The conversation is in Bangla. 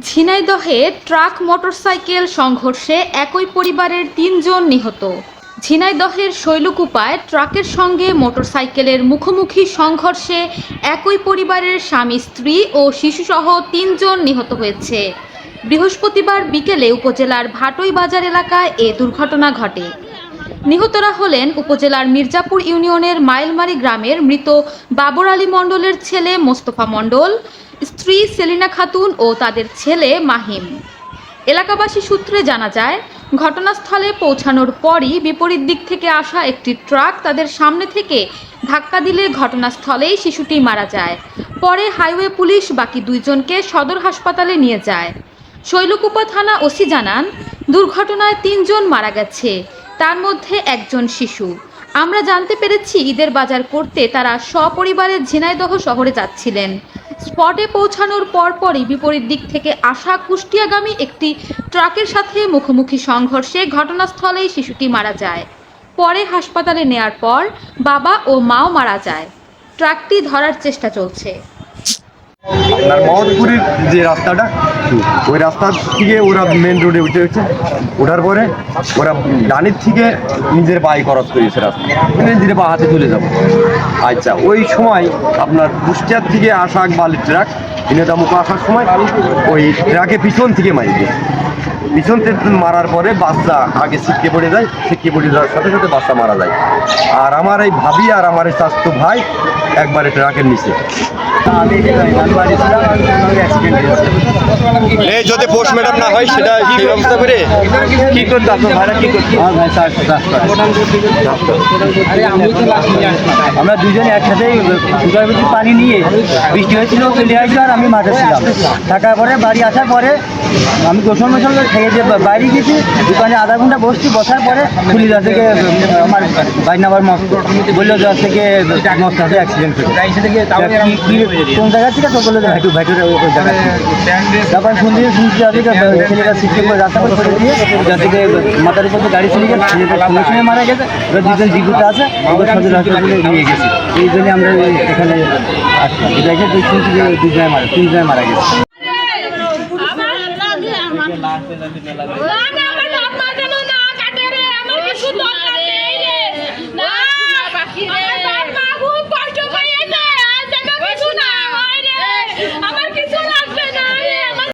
ঝিনাইদহে ট্রাক মোটরসাইকেল সংঘর্ষে একই পরিবারের তিনজন নিহত। ঝিনাইদহের শৈলকুপায় ট্রাকের সঙ্গে মোটরসাইকেলের মুখোমুখি সংঘর্ষে একই পরিবারের স্বামী, স্ত্রী ও শিশুসহ তিনজন নিহত হয়েছে। বৃহস্পতিবার বিকেলে উপজেলার ভাটই বাজার এলাকায় এ দুর্ঘটনা ঘটে। নিহতরা হলেন উপজেলার মির্জাপুর ইউনিয়নের মাইলমারি গ্রামের মৃত বাবর আলী মণ্ডলের ছেলে মোস্তফা মণ্ডল, স্ত্রী সেলিনা খাতুন ও তাদের ছেলে মাহিম। এলাকাবাসী সূত্রে জানা যায়, ঘটনাস্থলে পৌঁছানোর পরই বিপরীত দিক থেকে আসা একটি ট্রাক তাদের সামনে থেকে ধাক্কা দিলে ঘটনাস্থলেই শিশুটি মারা যায়। পরে হাইওয়ে পুলিশ বাকি দুইজনকে সদর হাসপাতালে নিয়ে যায়। শৈলকুপা থানা ওসি জানান, দুর্ঘটনায় তিনজন মারা গেছে। তার মধ্যে একজন শিশু। আমরা জানতে পেরেছি ঈদের বাজার করতে তারা সপরিবারে ঝিনাইদহ শহরে যাচ্ছিলেন। স্পটে পৌঁছানোর পরপরই বিপরীত দিক থেকে আসা কুষ্টিয়াগামী একটি ট্রাকের সাথে মুখোমুখি সংঘর্ষে ঘটনাস্থলেই শিশুটি মারা যায়। পরে হাসপাতালে নেয়ার পর বাবা ও মাও মারা যায়। ট্রাকটি ধরার চেষ্টা চলছে। আপনার মহৎপুরের যে রাস্তাটা, ওই রাস্তা থেকে ওরা মেন রোডে উঠে উঠছে ওঠার পরে ওরা ডানের থেকে নিজের পায়ে খরচ করেছে রাস্তা। মানে ধীরে বা হাতে চলে যাব। আচ্ছা ওই সময় আপনার কুষ্টিয়ার থেকে আসা এক বালির ট্রাক দিনেদামুখ আসার সময় ওই ট্রাকে পিছন থেকে মারি দিয়ে। পিছন থেকে মারার পরে বাচ্চা আগে ছিটকে পড়ে যায়, ছিটকে পড়ে যাওয়ার সাথে সাথে বাচ্চা মারা যায়। আর আমার এই ভাবি আর আমার এই স্বাস্থ্য ভাই একবারে ট্রাকের নিচে। হয়েছে এই যদি পোস্টমর্টম না হয় সেটা সেই ব্যবস্থা করে কি করতো আপনার ভাড়া কি করতো আমার ভাই চাষ চাষ আমরা দুজনে একসাথে সুগার ভিতরে পানি নিয়ে বৃষ্টি হয়েছিল চলে আসলো আর আমি মাঠে ছিলাম। থাকার পরে বাড়ি আসার পরে আমি গোসল মোসল করে খেয়ে যে বাইরে গেছি দোকানে আধা ঘণ্টা বসছি বসার পরে পুলিশ থেকে আমার বাইক নাম্বার মস্ত বলল যে থেকে মস্ত হাতে অ্যাক্সিডেন্ট কোন জায়গা থেকে তো বলল ভাইটু ভাইটুর ওই ওই জায়গা। তারপর ছেলেটা সিস্টেম করে রাস্তা করে দিয়ে মাথার উপর গাড়ি চলে গেছে ছেলেটা সঙ্গে সঙ্গে মারা গেছে এবার দুজন জীবিত আছে ওদের সদর হাসপাতালে নিয়ে গেছি। এই জন্য আমরা এখানে আসলাম। এটা শুনছি যে দুজনে মারা তিনজনে মারা গেছে।